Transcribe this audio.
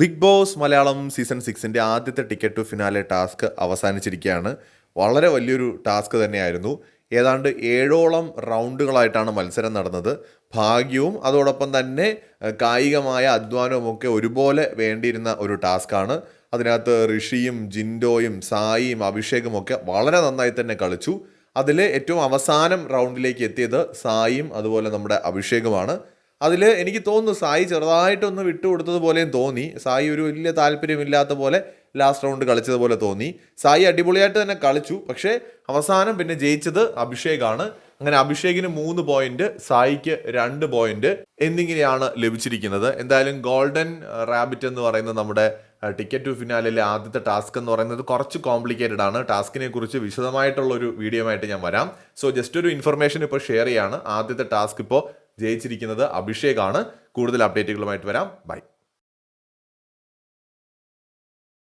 Big Boss Malayalam season സിക്സിന്റെ ആദ്യത്തെ ticket to finale task അവസാനിച്ചിരിക്കുകയാണ്. വളരെ വലിയൊരു ടാസ്ക് തന്നെയായിരുന്നു. ഏതാണ്ട് ഏഴോളം റൗണ്ടുകളായിട്ടാണ് മത്സരം നടന്നത്. ഭാഗ്യവും അതോടൊപ്പം തന്നെ കായികമായ അധ്വാനവും ഒക്കെ ഒരുപോലെ വേണ്ടിയിരുന്ന ഒരു ടാസ്ക്കാണ് അതിനകത്ത് ഋഷിയും ജിൻഡോയും സായിയും അഭിഷേകും ഒക്കെ വളരെ നന്നായി തന്നെ കളിച്ചു. അതിൽ ഏറ്റവും അവസാനം റൗണ്ടിലേക്ക് എത്തിയത് സായിയും അതുപോലെ നമ്മുടെ അഭിഷേകുമാണ്. അതിൽ എനിക്ക് തോന്നുന്നു സായി ചെറുതായിട്ടൊന്ന് വിട്ടുകൊടുത്തതുപോലെയും തോന്നി. സായി ഒരു വലിയ താല്പര്യമില്ലാത്ത പോലെ ലാസ്റ്റ് റൗണ്ട് കളിച്ചതുപോലെ തോന്നി. സായി അടിപൊളിയായിട്ട് തന്നെ കളിച്ചു. പക്ഷേ അവസാനം പിന്നെ ജയിച്ചത് അഭിഷേകാണ്. അങ്ങനെ അഭിഷേകിന് മൂന്ന് പോയിന്റ് സായിക്ക് രണ്ട് പോയിന്റ് എന്നിങ്ങനെയാണ് ലഭിച്ചിരിക്കുന്നത്. എന്തായാലും ഗോൾഡൻ റാബിറ്റ് എന്ന് പറയുന്ന നമ്മുടെ ടിക്കറ്റ് ടു ഫിനാലിലെ ആദ്യത്തെ ടാസ്ക് എന്ന് പറയുന്നത് കുറച്ച് കോംപ്ലിക്കേറ്റഡ് ആണ്. ടാസ്കിനെ കുറിച്ച് വിശദമായിട്ടുള്ള ഒരു വീഡിയോ ആയിട്ട് ഞാൻ വരാം. സോ ജസ്റ്റ് ഒരു ഇൻഫർമേഷൻ ഇപ്പോൾ ഷെയർ ചെയ്യാണ്. ആദ്യത്തെ ടാസ്ക് ഇപ്പോൾ ജയിച്ചിരിക്കുന്നത്. അഭിഷേകാണ്. കൂടുതൽ അപ്ഡേറ്റുകളുമായിട്ട് വരാം. ബൈ